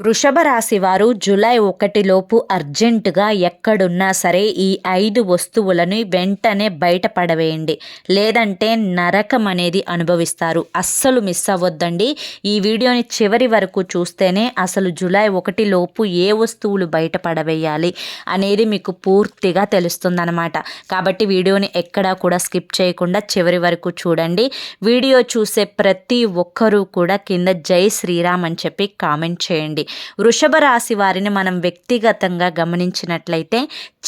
వృషభ రాశి వారు జూలై ఒకటిలోపు అర్జెంటుగా ఎక్కడున్నా సరే ఈ ఐదు వస్తువులను వెంటనే బయటపడవేయండి. లేదంటే నరకం అనేది అనుభవిస్తారు. అస్సలు మిస్ అవ్వద్దండి. ఈ వీడియోని చివరి వరకు చూస్తేనే అసలు జూలై ఒకటిలోపు ఏ వస్తువులు బయటపడవేయాలి అనేది మీకు పూర్తిగా తెలుస్తుందన్నమాట. కాబట్టి వీడియోని ఎక్కడా కూడా స్కిప్ చేయకుండా చివరి వరకు చూడండి. వీడియో చూసే ప్రతి ఒక్కరూ కూడా కింద జై శ్రీరామ్ అని చెప్పి కామెంట్ చేయండి. వృషభ రాశి వారిని మనం వ్యక్తిగతంగా గమనించినట్లయితే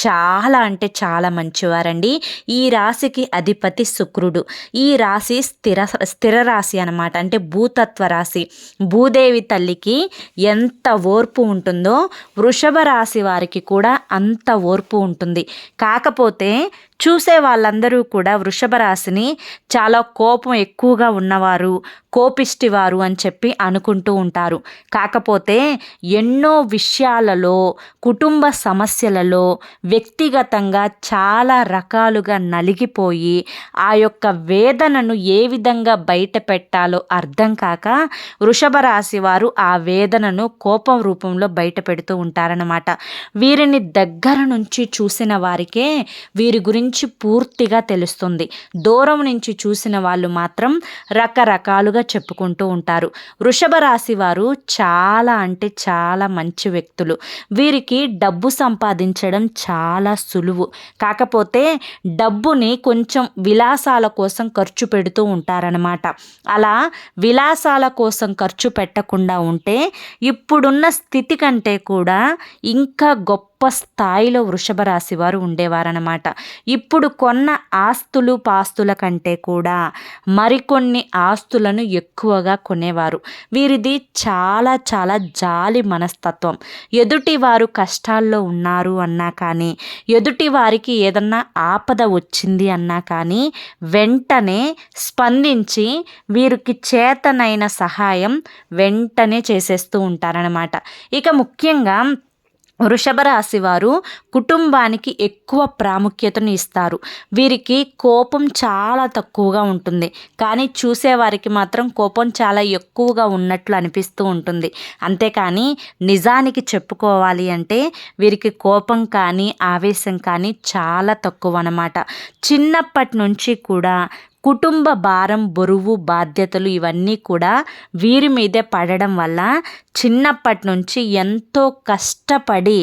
చాలా అంటే చాలా మంచివారండి. ఈ రాశికి అధిపతి శుక్రుడు. ఈ రాశి స్థిర స్థిర రాశి అనమాట అంటే భూతత్వ రాశి. భూదేవి తల్లికి ఎంత ఓర్పు ఉంటుందో వృషభ రాశి వారికి కూడా అంత ఓర్పు ఉంటుంది. కాకపోతే చూసే వాళ్ళందరూ కూడా వృషభ రాశిని చాలా కోపం ఎక్కువగా ఉన్నవారు కోపిష్టివారు అని చెప్పి అనుకుంటూ ఉంటారు. కాకపోతే ఎన్నో విషయాలలో కుటుంబ సమస్యలలో వ్యక్తిగతంగా చాలా రకాలుగా నలిగిపోయి ఆ యొక్క వేదనను ఏ విధంగా బయట పెట్టాలో అర్థం కాక వృషభ రాశి వారు ఆ వేదనను కోపం రూపంలో బయట పెడుతూ ఉంటారనమాట వీరిని దగ్గర నుంచి చూసిన వారికే వీరి గురించి గురించి పూర్తిగా తెలుస్తుంది. దూరం నుంచి చూసిన వాళ్ళు మాత్రం రకరకాలుగా చెప్పుకుంటూ ఉంటారు. వృషభ రాశి వారు చాలా అంటే చాలా మంచి వ్యక్తులు. వీరికి డబ్బు సంపాదించడం చాలా సులువు. కాకపోతే డబ్బుని కొంచెం విలాసాల కోసం ఖర్చు పెడుతూ ఉంటారనమాట అలా విలాసాల కోసం ఖర్చు పెట్టకుండా ఉంటే ఇప్పుడున్న స్థితి కంటే కూడా ఇంకా గొప్ప గొప్ప స్థాయిలో వృషభ రాశి వారు ఉండేవారనమాట ఇప్పుడు కొన్న ఆస్తులు పాస్తుల కంటే కూడా మరికొన్ని ఆస్తులను ఎక్కువగా కొనేవారు. వీరిది చాలా చాలా జాలి మనస్తత్వం. ఎదుటి వారు కష్టాల్లో ఉన్నారు అన్నా కానీ ఎదుటి వారికి ఏదన్నా ఆపద వచ్చింది అన్నా కానీ వెంటనే స్పందించి వీరికి చేతనైన సహాయం వెంటనే చేసేస్తూ ఉంటారనమాట ఇక ముఖ్యంగా వృషభ రాశి వారు కుటుంబానికి ఎక్కువ ప్రాముఖ్యతను ఇస్తారు. వీరికి కోపం చాలా తక్కువగా ఉంటుంది. కానీ చూసేవారికి మాత్రం కోపం చాలా ఎక్కువగా ఉన్నట్లు అనిపిస్తూ ఉంటుంది. అంతేకాని నిజానికి చెప్పుకోవాలి అంటే వీరికి కోపం కానీ ఆవేశం కానీ చాలా తక్కువ అన్నమాట చిన్నప్పటి నుంచి కూడా కుటుంబ భారం బరువు బాధ్యతలు ఇవన్నీ కూడా వీరి మీదే పడడం వల్ల చిన్నప్పటి నుంచి ఎంతో కష్టపడి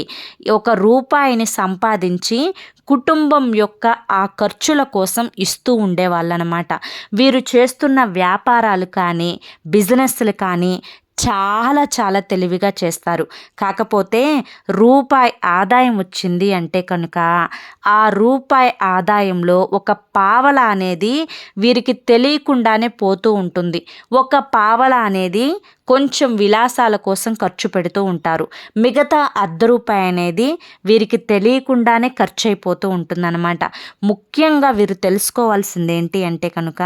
ఒక రూపాయిని సంపాదించి కుటుంబం యొక్క ఆ ఖర్చుల కోసం ఇస్తూ ఉండేవాళ్ళనమాట. వీరు చేస్తున్న వ్యాపారాలు కానీ బిజినెస్లు కానీ చాలా చాలా తెలివిగా చేస్తారు. కాకపోతే రూపాయి ఆదాయం వచ్చింది అంటే కనుక ఆ రూపాయి ఆదాయంలో ఒక పావల అనేది వీరికి తెలియకుండానే పోతూ ఉంటుంది. ఒక పావల అనేది కొంచెం విలాసాల కోసం ఖర్చు పెడుతూ ఉంటారు. మిగతా అర్ధ రూపాయి అనేది వీరికి తెలియకుండానే ఖర్చు అయిపోతూ ఉంటుందన్నమాట. ముఖ్యంగా వీరు తెలుసుకోవాల్సింది ఏంటి అంటే కనుక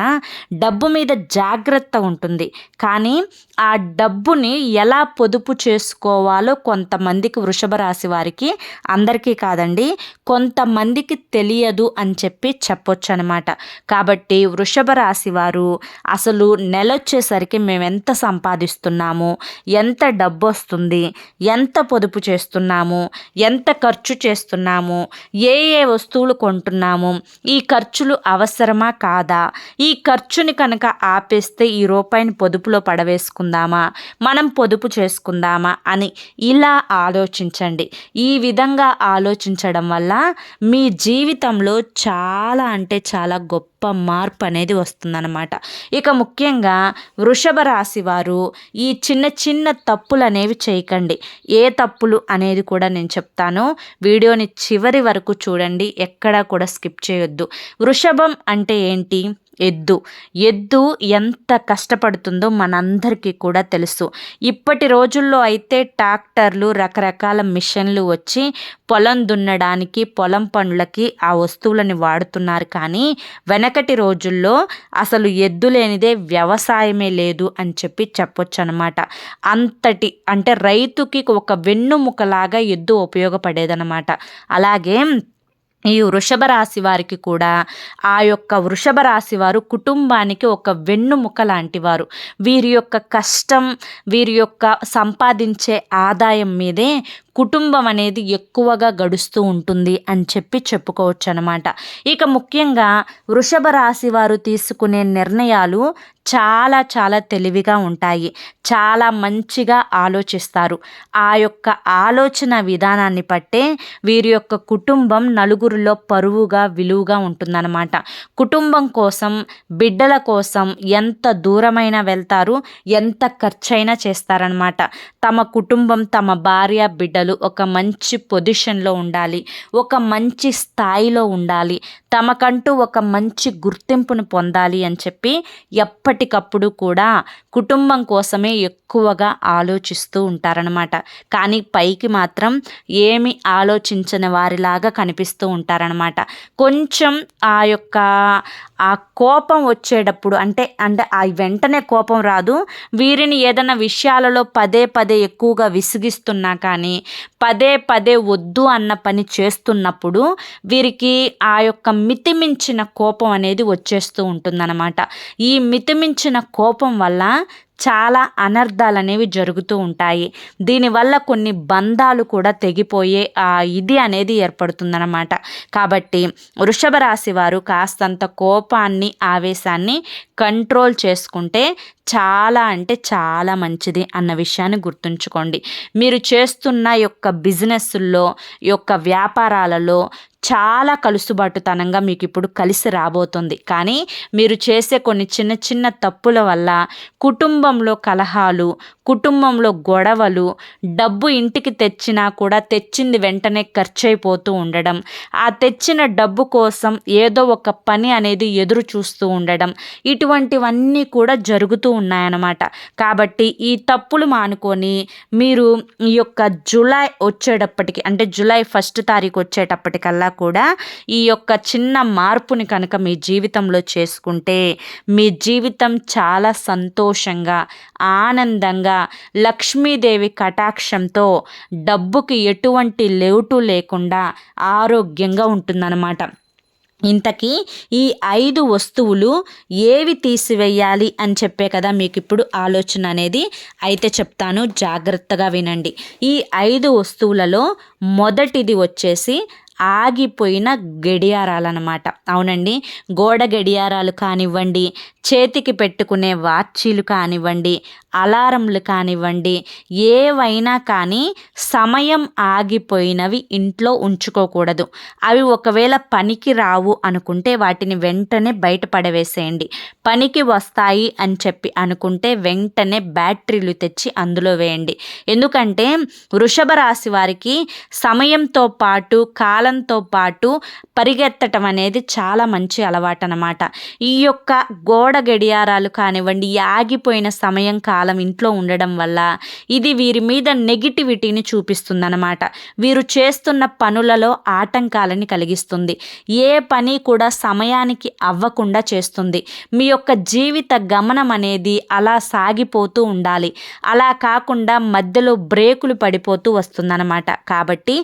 డబ్బు మీద జాగ్రత్త ఉంటుంది. కానీ ఆ డబ్బుని ఎలా పొదుపు చేసుకోవాలో కొంతమందికి వృషభ రాశి వారికి అందరికీ కాదండి కొంతమందికి తెలియదు అని చెప్పి చెప్పొచ్చు అనమాట కాబట్టి వృషభ రాశి వారు అసలు నెలొచ్చేసరికి మేము ఎంత సంపాదిస్తున్నాం? చేస్తున్నాము? ఎంత డబ్బు వస్తుంది ఎంత పొదుపు చేస్తున్నాము? ఎంత ఖర్చు చేస్తున్నాము? ఏ ఏ వస్తువులు కొంటున్నాము? ఈ ఖర్చులు అవసరమా కాదా? ఈ ఖర్చుని కనుక ఆపేస్తే ఈ రూపాయిని పొదుపులో పడవేసుకుందామా? మనం పొదుపు చేసుకుందామా? అని ఇలా ఆలోచించండి. ఈ విధంగా ఆలోచించడం వల్ల మీ జీవితంలో చాలా అంటే చాలా గొప్ప మార్పు అనేది వస్తుందన్నమాట. ఇక ముఖ్యంగా వృషభ రాశి వారు ఈ ఈ చిన్న చిన్న తప్పులు అనేవి చేయకండి. ఏ తప్పులు అనేది కూడా నేను చెప్తాను. వీడియోని చివరి వరకు చూడండి. ఎక్కడా కూడా స్కిప్ చేయొద్దు. వృషభం అంటే ఏంటి? ఎద్దు. ఎద్దు ఎంత కష్టపడుతుందో మనందరికీ కూడా తెలుసు. ఇప్పటి రోజుల్లో అయితే ట్రాక్టర్లు రకరకాల మిషన్లు వచ్చి పొలం దున్నడానికి పొలం పనులకి ఆ వస్తువులని వాడుతున్నారు. కానీ వెనకటి రోజుల్లో అసలు ఎద్దు లేనిదే వ్యవసాయమే లేదు అని చెప్పి చెప్పొచ్చు అనమాట అంతటి అంటే రైతుకి ఒక వెన్నుముకలాగా ఎద్దు ఉపయోగపడేదనమాట. అలాగే ఈ వృషభ రాశి వారికి కూడా ఆ యొక్క వృషభ రాశి వారు కుటుంబానికి ఒక వెన్నుముక లాంటి వారు. వీరి యొక్క కష్టం వీరి యొక్క సంపాదించే ఆదాయం మీదే కుటుంబం అనేది ఎక్కువగా గడుస్తూ ఉంటుంది అని చెప్పి చెప్పుకోవచ్చు అనమాట ఇక ముఖ్యంగా వృషభ రాశి వారు తీసుకునే నిర్ణయాలు చాలా చాలా తెలివిగా ఉంటాయి. చాలా మంచిగా ఆలోచిస్తారు. ఆ యొక్క ఆలోచన విధానాన్ని బట్టే వీరి యొక్క కుటుంబం నలుగురిలో పరువుగా విలువగా ఉంటుందన్నమాట. కుటుంబం కోసం బిడ్డల కోసం ఎంత దూరమైనా వెళ్తారు ఎంత ఖర్చైనా చేస్తారనమాట తమ కుటుంబం తమ భార్య బిడ్డ బిడ్డలు ఒక మంచి పొజిషన్లో ఉండాలి. ఒక మంచి స్థాయిలో ఉండాలి. తమకంటూ ఒక మంచి గుర్తింపును పొందాలి అని చెప్పి ఎప్పటికప్పుడు కూడా కుటుంబం కోసమే ఎక్కువగా ఆలోచిస్తూ ఉంటారనమాట కానీ పైకి మాత్రం ఏమి ఆలోచించని వారిలాగా కనిపిస్తూ ఉంటారనమాట కొంచెం ఆ యొక్క ఆ కోపం వచ్చేటప్పుడు అంటే అంటే ఆ వెంటనే కోపం రాదు. వీరిని ఏదైనా విషయాలలో పదే పదే ఎక్కువగా విసిగిస్తున్నా కానీ పదే పదే వద్దు అన్న పని చేస్తున్నప్పుడు వీరికి ఆ యొక్క మితిమించిన కోపం అనేది వచ్చేస్తూ ఉంటుందన్నమాట. ఈ మితిమించిన కోపం వల్ల చాలా అనర్థాలు అనేవి జరుగుతూ ఉంటాయి. దీనివల్ల కొన్ని బంధాలు కూడా తెగిపోయే ఆ ఇది అనేది ఏర్పడుతుందన్నమాట. కాబట్టి వృషభ రాశి వారు కాస్తంత కోపాన్ని ఆవేశాన్ని కంట్రోల్ చేసుకుంటే చాలా అంటే చాలా మంచిది అన్న విషయాన్ని గుర్తుంచుకోండి. మీరు చేస్తున్న యొక్క బిజినెస్ల్లో యొక్క వ్యాపారాలలో చాలా కలుసుబాటుతనంగా మీకు ఇప్పుడు కలిసి రాబోతుంది. కానీ మీరు చేసే కొన్ని చిన్న చిన్న తప్పుల వల్ల కుటుంబంలో కలహాలు కుటుంబంలో గొడవలు డబ్బు ఇంటికి తెచ్చినా కూడా తెచ్చింది వెంటనే ఖర్చు అయిపోతూ ఉండడం. ఆ తెచ్చిన డబ్బు కోసం ఏదో ఒక పని అనేది ఎదురు చూస్తూ ఉండడం. ఇటువంటివన్నీ కూడా జరుగుతూ ఉన్నాయన్నమాట. కాబట్టి ఈ తప్పులు మానుకొని మీరు ఈ యొక్క జూలై వచ్చేటప్పటికి అంటే జూలై ఫస్ట్ తారీఖు వచ్చేటప్పటికల్లా కూడా ఈ యొక్క చిన్న మార్పుని కనుక మీ జీవితంలో చేసుకుంటే మీ జీవితం చాలా సంతోషంగా ఆనందంగా లక్ష్మీదేవి కటాక్షంతో డబ్బుకి ఎటువంటి లేవుటు లేకుండా ఆరోగ్యంగా ఉంటుందన్నమాట. ఇంతకీ ఈ ఐదు వస్తువులు ఏవి తీసివేయాలి అని చెప్పే కదా మీకు ఇప్పుడు ఆలోచన అనేది. అయితే చెప్తాను జాగ్రత్తగా వినండి. ఈ ఐదు వస్తువులలో మొదటిది వచ్చేసి ఆగిపోయిన గడియారాలన్నమాట. అవునండి గోడ గడియారాలు కానివ్వండి చేతికి పెట్టుకునే వాచీలు కానివ్వండి అలారంలు కానివ్వండి ఏవైనా కానీ సమయం ఆగిపోయినవి ఇంట్లో ఉంచుకోకూడదు. అవి ఒకవేళ పనికి రావు అనుకుంటే వాటిని వెంటనే బయట పడవేసేయండి. పనికి వస్తాయి అని చెప్పి అనుకుంటే వెంటనే బ్యాటరీలు తెచ్చి అందులో వేయండి. ఎందుకంటే వృషభ రాశి వారికి సమయంతో పాటు కాలంతో పాటు పరిగెత్తటం అనేది చాలా మంచి అలవాటు అనమాట ఈ యొక్క గోడ గడియారాలు కానివ్వండి ఆగిపోయిన సమయం కాలం ఇంట్లో ఉండడం వల్ల ఇది వీరి మీద నెగిటివిటీని చూపిస్తుందన్నమాట. వీరు చేస్తున్న పనులలో ఆటంకాలని కలిగిస్తుంది. ఏ పని కూడా సమయానికి అవ్వకుండా చేస్తుంది. మీ యొక్క జీవిత గమనం అనేది అలా సాగిపోతూ ఉండాలి. అలా కాకుండా మధ్యలో బ్రేకులు పడిపోతూ వస్తుందన్నమాట. కాబట్టి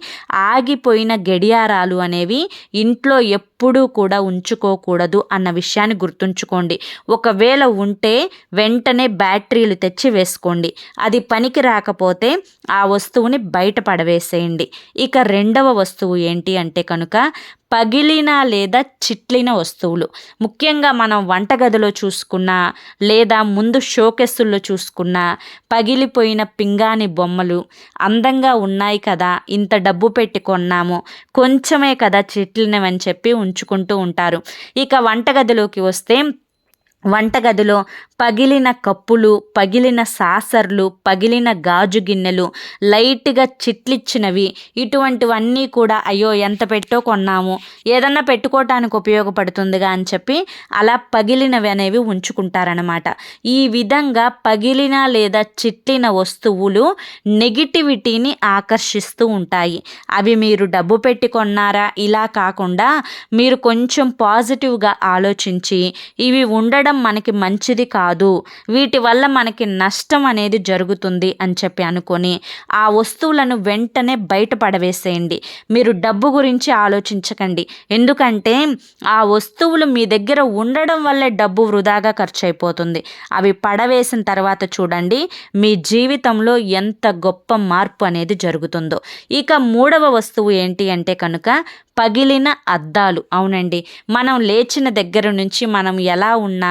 ఆగిపోయిన గడియారాలు అనేవి ఇంట్లో ఎప్పుడు కూడా ఉంచుకోకూడదు అన్న విషయాన్ని గుర్తుంచుకోండి. ఒకవేళ ఉంటే వెంటనే బ్యాటరీలు తెచ్చి వేసుకోండి. అది పనికి రాకపోతే ఆ వస్తువుని బయట పడవేసేయండి. ఇక రెండవ వస్తువు ఏంటి అంటే కనుక పగిలిన లేదా చిట్లిన వస్తువులు. ముఖ్యంగా మనం వంటగదిలో చూసుకున్న లేదా ముందు షోకెస్సుల్లో చూసుకున్నా పగిలిపోయిన పింగాణి బొమ్మలు అందంగా ఉన్నాయి కదా ఇంత డబ్బు పెట్టి కొన్నాము కొంచెమే కదా చిట్లినవని చెప్పి ఉంచుకుంటూ ఉంటారు. ఇక వంటగదిలోకి వస్తే వంటగదిలో పగిలిన కప్పులు పగిలిన సాసర్లు పగిలిన గాజు గిన్నెలు లైట్గా చిట్లిచ్చినవి. ఇటువంటివన్నీ కూడా అయ్యో ఎంత పెట్టో కొన్నాము. ఏదన్నా పెట్టుకోవటానికి ఉపయోగపడుతుందిగా అని చెప్పి అలా పగిలినవి అనేవి ఉంచుకుంటారనమాట ఈ విధంగా పగిలిన లేదా చిట్లిన వస్తువులు నెగిటివిటీని ఆకర్షిస్తూ ఉంటాయి. అవి మీరు డబ్బు పెట్టి కొన్నారా? ఇలా కాకుండా మీరు కొంచెం పాజిటివ్గా ఆలోచించి ఇవి ఉండడం చేయడం మనకి మంచిది కాదు. వీటి వల్ల మనకి నష్టం అనేది జరుగుతుంది అని చెప్పి అనుకొని ఆ వస్తువులను వెంటనే బయట పడవేసేయండి. మీరు డబ్బు గురించి ఆలోచించకండి. ఎందుకంటే ఆ వస్తువులు మీ దగ్గర ఉండడం వల్లే డబ్బు వృధాగా ఖర్చు అయిపోతుంది అవి పడవేసిన తర్వాత చూడండి మీ జీవితంలో ఎంత గొప్ప మార్పు అనేది జరుగుతుందో. ఇక మూడవ వస్తువు ఏంటి అంటే కనుక పగిలిన అద్దాలు. అవునండి. మనం లేచిన దగ్గర నుంచి మనం ఎలా ఉన్నా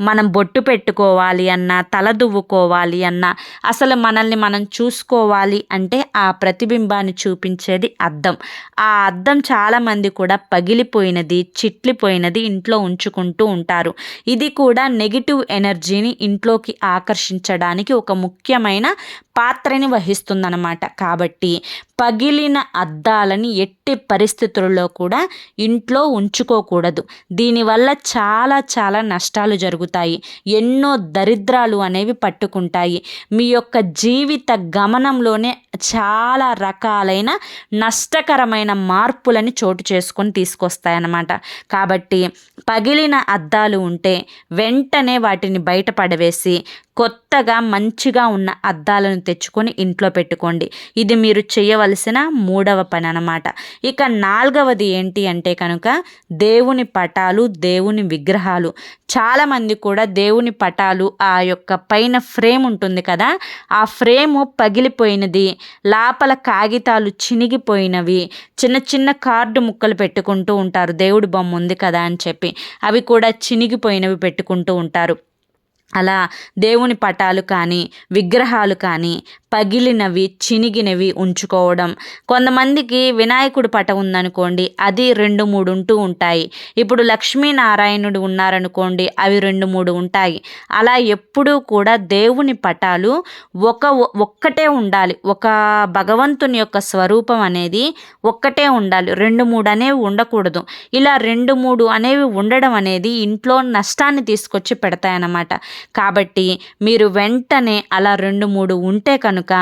మనం బొట్టు పెట్టుకోవాలి అన్నా తల దువ్వుకోవాలి అన్నా అసలు మనల్ని మనం చూసుకోవాలి అంటే ఆ ప్రతిబింబాన్ని చూపించేది అద్దం. ఆ అద్దం చాలామంది కూడా పగిలిపోయినది చిట్లిపోయినది ఇంట్లో ఉంచుకుంటూ ఉంటారు. ఇది కూడా నెగిటివ్ ఎనర్జీని ఇంట్లోకి ఆకర్షించడానికి ఒక ముఖ్యమైన పాత్రని వహిస్తుందన్నమాట. కాబట్టి పగిలిన అద్దాలని ఎట్టి పరిస్థితుల్లో కూడా ఇంట్లో ఉంచుకోకూడదు. దీనివల్ల చాలా చాలా నష్టాలు జరుగుతాయి. ఎన్నో దరిద్రాలు అనేవి పట్టుకుంటాయి. మీ యొక్క జీవిత గమనంలోనే చాలా రకాలైన నష్టకరమైన మార్పులని చోటు చేసుకొని తీసుకొస్తాయన్నమాట. కాబట్టి పగిలిన అద్దాలు ఉంటే వెంటనే వాటిని బయట పడవేసి కొత్తగా మంచిగా ఉన్న అద్దాలను తెచ్చుకొని ఇంట్లో పెట్టుకోండి. ఇది మీరు చేయవలసిన మూడవ పని అనమాట ఇక నాలుగవది ఏంటి అంటే కనుక దేవుని పటాలు దేవుని విగ్రహాలు. చాలామంది కూడా దేవుని పటాలు ఆ యొక్క పైన ఫ్రేమ్ ఉంటుంది కదా ఆ ఫ్రేము పగిలిపోయినది లోపల కాగితాలు చినిగిపోయినవి చిన్న చిన్న కార్డు ముక్కలు పెట్టుకుంటూ ఉంటారు. దేవుడి బొమ్మ ఉంది కదా అని చెప్పి అవి కూడా చినిగిపోయినవి పెట్టుకుంటూ ఉంటారు. అలా దేవుని పటాలు కానీ విగ్రహాలు కానీ పగిలినవి చినిగినవి ఉంచుకోవడం. కొంతమందికి వినాయకుడు పట ఉందనుకోండి అది రెండు మూడు ఉంటూ ఉంటాయి. ఇప్పుడు లక్ష్మీనారాయణుడు ఉన్నారనుకోండి అవి రెండు మూడు ఉంటాయి. అలా ఎప్పుడూ కూడా దేవుని పటాలు ఒక ఒక్కటే ఉండాలి. ఒక భగవంతుని యొక్క స్వరూపం అనేది ఒక్కటే ఉండాలి. రెండు మూడు అనేవి ఉండకూడదు. ఇలా రెండు మూడు అనేవి ఉండడం అనేది ఇంట్లో నష్టాన్ని తీసుకొచ్చి పెడతాయన్నమాట. కాబట్టి మీరు వెంటనే అలా రెండు మూడు ఉంటే కనుక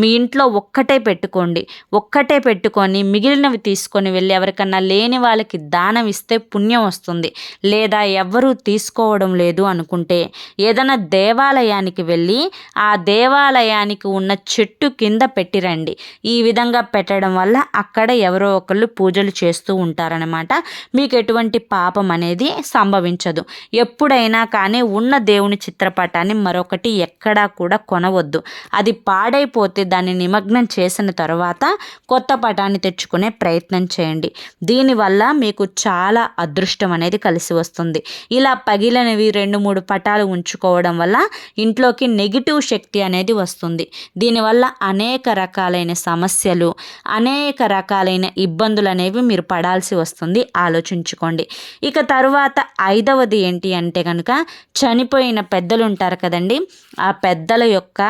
మీ ఇంట్లో ఒక్కటే పెట్టుకోండి. ఒక్కటే పెట్టుకొని మిగిలినవి తీసుకొని వెళ్ళి ఎవరికన్నా లేని వాళ్ళకి దానం ఇస్తే పుణ్యం వస్తుంది. లేదా ఎవరూ తీసుకోవడం లేదు అనుకుంటే ఏదైనా దేవాలయానికి వెళ్ళి ఆ దేవాలయానికి ఉన్న చెట్టు కింద పెట్టిరండి. ఈ విధంగా పెట్టడం వల్ల అక్కడ ఎవరో ఒకళ్ళు పూజలు చేస్తూ ఉంటారనమాట మీకు ఎటువంటి పాపం అనేది సంభవించదు. ఎప్పుడైనా కానీ ఉన్న దేవుని చిత్రపటాన్ని మరొకటి ఎక్కడా కూడా కొనవద్దు. అది పాడైపోతే దాన్ని నిమగ్నం చేసిన తర్వాత కొత్త పటాన్ని తెచ్చుకునే ప్రయత్నం చేయండి. దీనివల్ల మీకు చాలా అదృష్టం అనేది కలిసి వస్తుంది. ఇలా పగిలినవి రెండు మూడు పటాలు ఉంచుకోవడం వల్ల ఇంట్లోకి నెగిటివ్ శక్తి అనేది వస్తుంది. దీనివల్ల అనేక రకాలైన సమస్యలు అనేక రకాలైన ఇబ్బందులు అనేవి మీరు పడాల్సి వస్తుంది. ఆలోచించుకోండి. ఇక తరువాత ఐదవది ఏంటి అంటే కనుక చనిపోయిన పెద్దలు ఉంటారు కదండి. ఆ పెద్దల యొక్క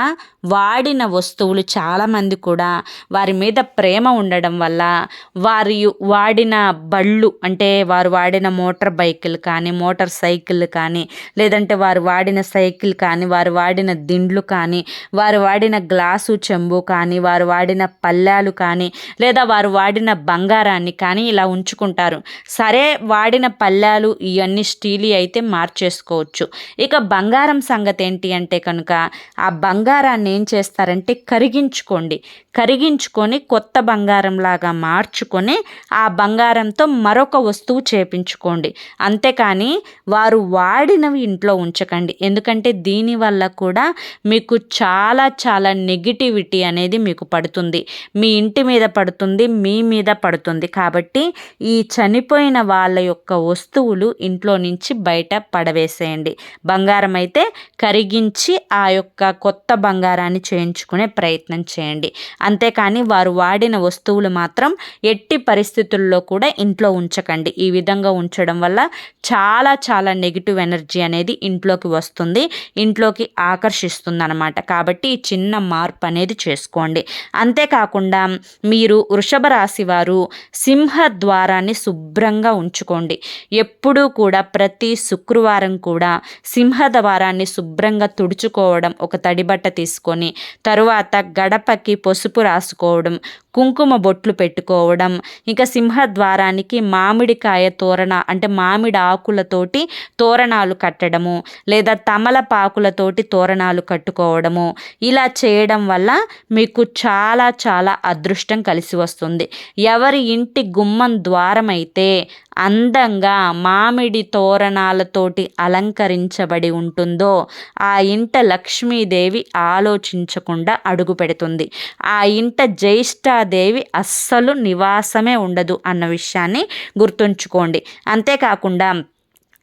వాడిన వస్తువులు చాలామంది కూడా వారి మీద ప్రేమ ఉండడం వల్ల వారి వాడిన బళ్ళు అంటే వారు వాడిన మోటార్ బైకులు కానీ మోటార్ సైకిల్ కానీ లేదంటే వారు వాడిన సైకిల్ కానీ వారు వాడిన దిండ్లు కానీ వారు వాడిన గ్లాసు చెంబు కానీ వారు వాడిన పళ్ళాలు కానీ లేదా వారు వాడిన బంగారాన్ని కానీ ఇలా ఉంచుకుంటారు. సరే వాడిన పళ్ళాలు ఇవన్నీ స్టీలీ అయితే మార్చేసుకోవచ్చు. ఇక బంగారం సంగతి ఏంటి అంటే కనుక ఆ బంగారాన్ని ఏం చేస్తారంటే కరిగించుకోండి. కరిగించుకొని కొత్త బంగారం లాగా మార్చుకొని ఆ బంగారంతో మరొక వస్తువు చేపించుకోండి. అంతేకాని వారు వాడినవి ఇంట్లో ఉంచకండి. ఎందుకంటే దీనివల్ల కూడా మీకు చాలా చాలా నెగిటివిటీ అనేది మీకు పడుతుంది. మీ ఇంటి మీద పడుతుంది మీ మీద పడుతుంది. కాబట్టి ఈ చనిపోయిన వాళ్ళ యొక్క వస్తువులు ఇంట్లో నుంచి బయట పడవేసేయండి. బంగారం అయితే కరిగించి ఆ యొక్క కొత్త బంగారాన్ని చేయించుకునే ప్రయత్నం చేయండి. అంతేకాని వారు వాడిన వస్తువులు మాత్రం ఎట్టి పరిస్థితుల్లో కూడా ఇంట్లో ఉంచకండి. ఈ విధంగా ఉంచడం వల్ల చాలా చాలా నెగిటివ్ ఎనర్జీ అనేది ఇంట్లోకి వస్తుంది. ఇంట్లోకి ఆకర్షిస్తుంది అనమాట కాబట్టి ఈ చిన్న మార్పు అనేది చేసుకోండి. అంతేకాకుండా మీరు వృషభ రాశి వారు సింహ ద్వారాన్ని శుభ్రంగా ఉంచుకోండి. ఎప్పుడూ కూడా ప్రతి శుక్రవారం కూడా సింహ మంగళవారాన్ని శుభ్రంగా తుడుచుకోవడం ఒక తడిబట్ట తీసుకొని తరువాత గడపకి పసుపు రాసుకోవడం కుంకుమ బొట్లు పెట్టుకోవడం ఇంకా సింహద్వారానికి మామిడికాయ తోరణ అంటే మామిడి ఆకులతోటి తోరణాలు కట్టడము లేదా తమలపాకులతోటి తోరణాలు కట్టుకోవడము. ఇలా చేయడం వల్ల మీకు చాలా చాలా అదృష్టం కలిసి వస్తుంది. ఎవరి ఇంటి గుమ్మం ద్వారం అయితే అందంగా మామిడి తోరణాలతోటి అలంకరించబడి ఉంటుందో ఆ ఇంట లక్ష్మీదేవి ఆలోచించకుండా అడుగు పెడుతుంది ఆ ఇంట దేవి అస్సలు నివాసమే ఉండదు అన్న విషయాన్ని గుర్తుంచుకోండి. అంతేకాకుండా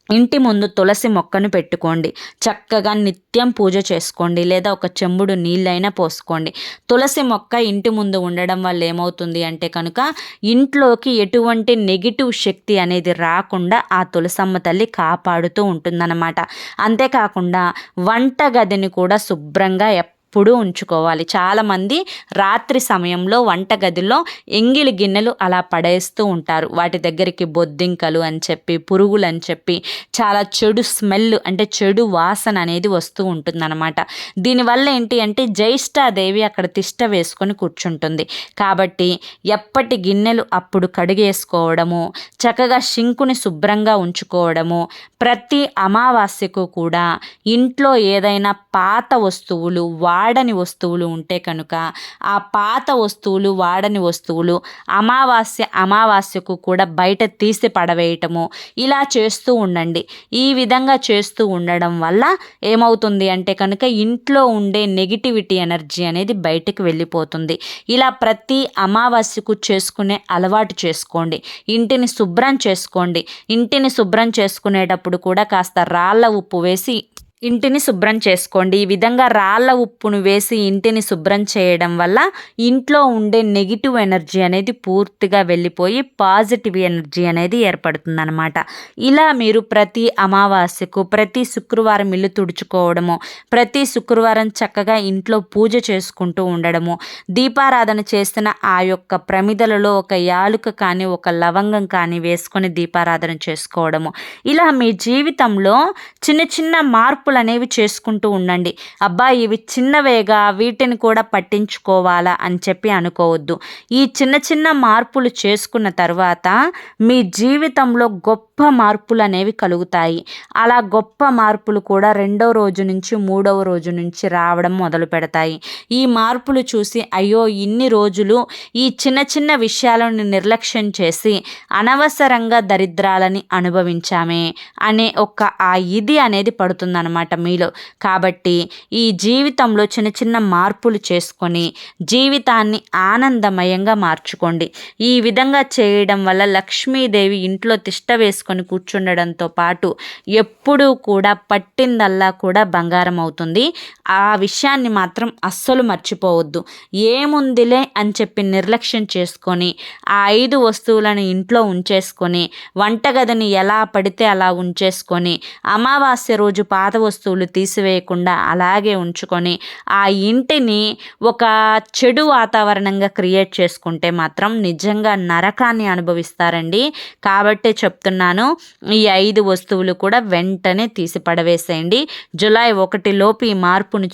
ఇంటి ముందు తులసి మొక్కను పెట్టుకోండి. చక్కగా నిత్యం పూజ చేసుకోండి లేదా ఒక చెంబుడు నీళ్ళైనా పోసుకోండి. తులసి మొక్క ఇంటి ముందు ఉండడం వల్ల ఏమవుతుంది అంటే కనుక ఇంట్లోకి ఎటువంటి నెగిటివ్ శక్తి అనేది రాకుండా ఆ తులసమ్మ తల్లి కాపాడుతూ ఉంటుందన్నమాట. అంతేకాకుండా వంట గదిని కూడా శుభ్రంగా ఎప్పుడూ ఉంచుకోవాలి. చాలామంది రాత్రి సమయంలో వంటగదిలో ఎంగిలి గిన్నెలు అలా పడేస్తూ ఉంటారు. వాటి దగ్గరికి బొద్దింకలు అని చెప్పి పురుగులు అని చెప్పి చాలా చెడు స్మెల్ అంటే చెడు వాసన అనేది వస్తూ ఉంటుందన్నమాట. దీనివల్ల ఏంటి అంటే జ్యేష్ఠాదేవి అక్కడ తిష్ట వేసుకొని కూర్చుంటుంది. కాబట్టి ఎప్పటి గిన్నెలు అప్పుడు కడిగేసుకోవడము చక్కగా షింకుని శుభ్రంగా ఉంచుకోవడము ప్రతి అమావాస్యకు కూడా ఇంట్లో ఏదైనా పాత వస్తువులు వా వాడని వస్తువులు ఉంటే కనుక ఆ పాత వస్తువులు వాడని వస్తువులు అమావాస్య అమావాస్యకు కూడా బయట తీసి పడవేయటము ఇలా చేస్తూ ఉండండి. ఈ విధంగా చేస్తూ ఉండడం వల్ల ఏమవుతుంది అంటే కనుక ఇంట్లో ఉండే నెగిటివిటీ ఎనర్జీ అనేది బయటకు వెళ్ళిపోతుంది. ఇలా ప్రతి అమావాస్యకు చేసుకునే అలవాటు చేసుకోండి. ఇంటిని శుభ్రం చేసుకోండి. ఇంటిని శుభ్రం చేసుకునేటప్పుడు కూడా కాస్త రాళ్ళ ఉప్పు వేసి ఇంటిని శుభ్రం చేసుకోండి. ఈ విధంగా రాళ్ళ ఉప్పును వేసి ఇంటిని శుభ్రం చేయడం వల్ల ఇంట్లో ఉండే నెగిటివ్ ఎనర్జీ అనేది పూర్తిగా వెళ్ళిపోయి పాజిటివ్ ఎనర్జీ అనేది ఏర్పడుతుందన్నమాట. ఇలా మీరు ప్రతి అమావాస్యకు ప్రతి శుక్రవారం ఇల్లు తుడుచుకోవడము ప్రతి శుక్రవారం చక్కగా ఇంట్లో పూజ చేసుకుంటూ ఉండడము దీపారాధన చేసిన ఆ యొక్క ప్రమిదలలో ఒక యాలుక కానీ ఒక లవంగం కానీ వేసుకొని దీపారాధన చేసుకోవడము. ఇలా మీ జీవితంలో చిన్న చిన్న మార్పులు మార్పులు అనేవి చేసుకుంటూ ఉండండి. అబ్బా ఇవి చిన్నవేగా వీటిని కూడా పట్టించుకోవాలా అని చెప్పి అనుకోవద్దు. ఈ చిన్న చిన్న మార్పులు చేసుకున్న తర్వాత మీ జీవితంలో గొప్ప మార్పులు అనేవి కలుగుతాయి. అలా గొప్ప మార్పులు కూడా రెండవ రోజు నుంచి మూడవ రోజు నుంచి రావడం మొదలు పెడతాయి. ఈ మార్పులు చూసి అయ్యో ఇన్ని రోజులు ఈ చిన్న చిన్న విషయాలను నిర్లక్ష్యం చేసి అనవసరంగా దరిద్రాలని అనుభవించామే అనే ఒక ఆ ఇది అనేది పడుతుందన్నమాట. అన్నమాట మీలో. కాబట్టి ఈ జీవితంలో చిన్న చిన్న మార్పులు చేసుకొని జీవితాన్ని ఆనందమయంగా మార్చుకోండి. ఈ విధంగా చేయడం వల్ల లక్ష్మీదేవి ఇంట్లో తిష్ట వేసుకొని కూర్చుండడంతో పాటు ఎప్పుడూ కూడా పట్టిందల్లా కూడా బంగారం అవుతుంది. ఆ విషయాన్ని మాత్రం అస్సలు మర్చిపోవద్దు. ఏముందిలే అని చెప్పి నిర్లక్ష్యం చేసుకొని ఆ ఐదు వస్తువులను ఇంట్లో ఉంచేసుకొని వంటగదిని ఎలా పడితే అలా ఉంచేసుకొని అమావాస్య రోజు పాత వస్తువులు తీసివేయకుండా అలాగే ఉంచుకొని ఆ ఇంటిని ఒక చెడు వాతావరణంగా క్రియేట్ చేసుకుంటే మాత్రం నిజంగా నరకాన్ని అనుభవిస్తారండి. కాబట్టే చెప్తున్నాను ఈ ఐదు వస్తువులు కూడా వెంటనే తీసి పడవేసేయండి. జులై ఒకటిలోపు ఈ మార్పును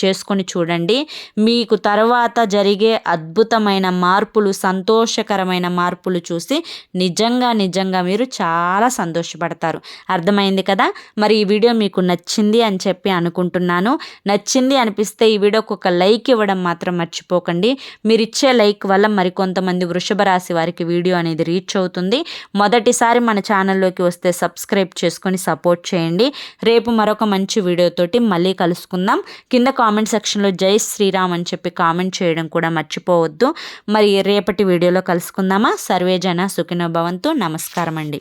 చేసుకొని చూడండి. మీకు తర్వాత జరిగే అద్భుతమైన మార్పులు సంతోషకరమైన మార్పులు చూసి నిజంగా నిజంగా మీరు చాలా సంతోషపడతారు. అర్థమైంది కదా? మరి ఈ వీడియో మీకు నచ్చి నచ్చింది అని చెప్పి అనుకుంటున్నాను. నచ్చింది అనిపిస్తే ఈ వీడియోకి ఒక లైక్ ఇవ్వడం మాత్రం మర్చిపోకండి. మీరు ఇచ్చే లైక్ వల్ల మరికొంతమంది వృషభ రాశి వారికి వీడియో అనేది రీచ్ అవుతుంది. మొదటిసారి మన ఛానల్లోకి వస్తే సబ్స్క్రైబ్ చేసుకొని సపోర్ట్ చేయండి. రేపు మరొక మంచి వీడియోతోటి మళ్ళీ కలుసుకుందాం. కింద కామెంట్ సెక్షన్లో జై శ్రీరామ్ అని చెప్పి కామెంట్ చేయడం కూడా మర్చిపోవద్దు. మరి రేపటి వీడియోలో కలుసుకుందామా? సర్వేజన సుఖినో భవంతు. నమస్కారం అండి